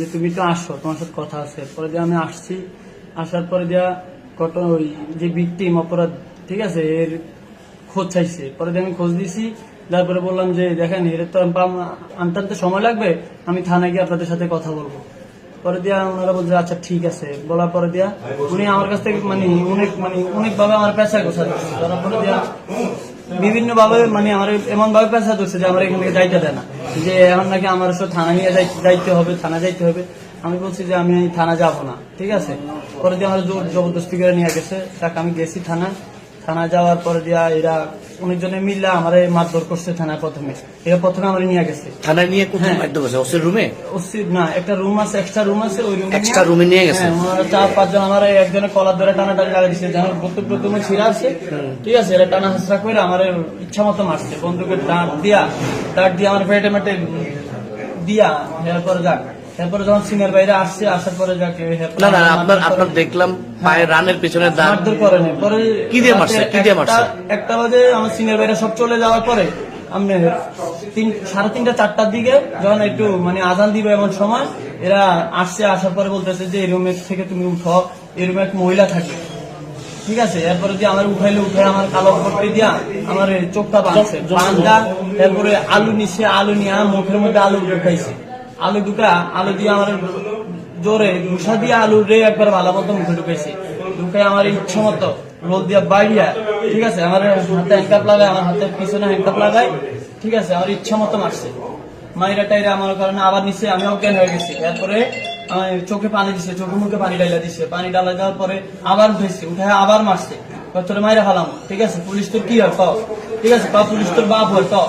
যে তুমি তো আসো তোমার সাথে কথা আছে। পরে দিয়ে আমি আসছি আসার পরে দিয়া কত ওই যে ভিকটিম অপরাধ ঠিক আছে এর খোঁজ চাইছে। পরে দিয়ে আমি খোঁজ দিছি তারপরে বললাম যে দেখেন এর তো আনতে আনতে সময় লাগবে আমি থানায় গিয়ে আপনাদের সাথে কথা বলব। পরে দিয়া ওনারা বলছে আচ্ছা ঠিক আছে। বলার পরে দিয়া উনি আমার কাছ থেকে মানে অনেক মানে অনেকভাবে আমার পেশা গোছা দিচ্ছে ধরার পরে দিয়া বিভিন্ন ভাবে মানে আমার এমন ভাবে পেশা ধরছে যে আমার এখানে যাইতে দেয় না। যে এখন নাকি আমার সব থানা নিয়ে যাই- যাইতে হবে, থানা যাইতে হবে। আমি বলছি যে আমি থানা যাব না, ঠিক আছে? পরে দিয়ে আমার জোর জবরদস্তি করে নিয়ে গেছে। তাকে আমি গেছি থানা থানা যাওয়ার পরে দিয়া এরা অনেকজনে মিললে আমার মারধর করছে থানায় প্রথমে। এরা প্রথমে আমার নিয়ে গেছে। থানায় নিয়ে কোথায় হ্যাঁ। মারতে ওসির রুমে? অস্থির না একটা রুম আছে এক্সট্রা রুম আছে ওই রুমে নিয়ে গেছে? হ্যাঁ, ওনারা চার পাঁচজন আমার এই কলার ধরে টানা টানি লাগা দিচ্ছে যেন প্রত্যেক প্রথমে ছিঁড়া আছে। ঠিক আছে এটা টানা হাসরা করে আমার ইচ্ছা মতো মারছে। বন্দুকের দাঁত দিয়া দাঁত দিয়ে আমার পেটে মেটে দিয়া এরপরে যাক। এরপরে যখন সিনিয়র বাইরে আসছে আসার পরে যাকে না না আপনার আপনার দেখলাম পায়ের রানের পেছনে মারধর করে পরে কি দিয়ে মারছে? কি দিয়ে মারছে? একটা- একটা বাজে আমার সিনিয়র বাইরে সব চলে যাওয়ার পরে আপনি তিন সাড়ে তিনটা চারটার দিকে যখন একটু মানে আজান দিবে এমন সময় এরা আসছে আসার পরে বলতেছে যে এই রুমের থেকে তুমি উঠো। এই রুমে এক মহিলা থাকে। ঠিক আছে? এরপরে দিয়ে আমার উঠাইলে উঠে আমার কালো পট্টি দিয়া আমার চোখটা বাঁধছে। বান্ধা এরপরে আলু নিছে আলু নিয়ে মুখের মধ্যে আলু ঢুকাইছে। আলু ঢুকা আলু দিয়ে আমার জোরে ঘুষা দিয়ে আলু রে একবার ভালো মতো মুখে ঢুকাইছে ঢুকাই আমার ইচ্ছা মতো রোদ দিয়া বাইরিয়া ঠিক আছে? আমার হাতে হ্যান্ডকাপ লাগায়, আমার হাতের পিছনে হ্যান্ডকাপ লাগায়, ঠিক আছে? আমার ইচ্ছা মতো মারছে। মাইরা টাইরা আমার কারণে আবার নিচে আমি অজ্ঞান হয়ে গেছি। এরপরে চোখে পানি দিছে, চোখে মুখে পানি ডাইলা দিছে। পানি ডালা দেওয়ার পরে আবার উঠেছে উঠে আবার মারছে। তোরে মাইরা ফেলাম? ঠিক আছে? পুলিশ তোর কি হয়? ঠিক আছে? কও পুলিশ তোর বাপ হয়? কও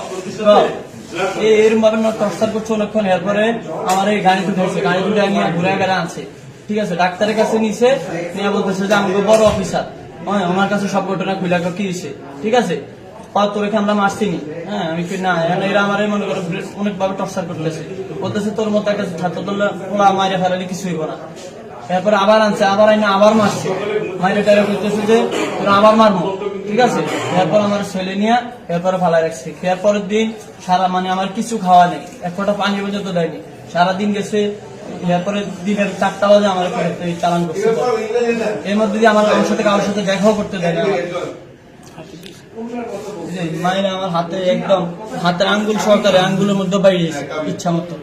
করছে অনেকক্ষণ। এরপরে আমার এই উঠেছে গাড়ি উঠে নিয়ে ঘুরে ঠিক আছে, ডাক্তারের কাছে নিছে, নিয়ে বলতেছে যে বড় অফিসার। হ্যাঁ আমার কাছে সব ঘটনা খুলে কি ঠিক আছে? তোকে আমরা হ্যাঁ আমি কি না এরা আমার মনে করো অনেক ভাবে টর্চার করতেছে। বলতেছে তোর মতো একটা ছাত্র দলে মাইরে ফেলালে কিছু হইব না। এরপরে আবার আনছে, আবার আইনা আবার মারছে। মাইরে টাইরে বলতেছে যে, তোরা আবার মারবো। ঠিক আছে? এরপর আমার ছেলে নিয়ে এরপরে ফালাই রাখছে। খেয়ার পরের দিন সারা মানে আমার কিছু খাওয়া নেই। এক ফোঁটা পানি পর্যন্ত দেয়নি। সারাদিন গেছে, এরপরে দিনের চারটা আমার চালান এর মধ্যে দিয়ে আমার সাথে কারোর সাথে দেখাও করতে মায়ের আমার। হাতে একদম হাতের আঙ্গুলের মধ্যে বাইরে ইচ্ছা মতো।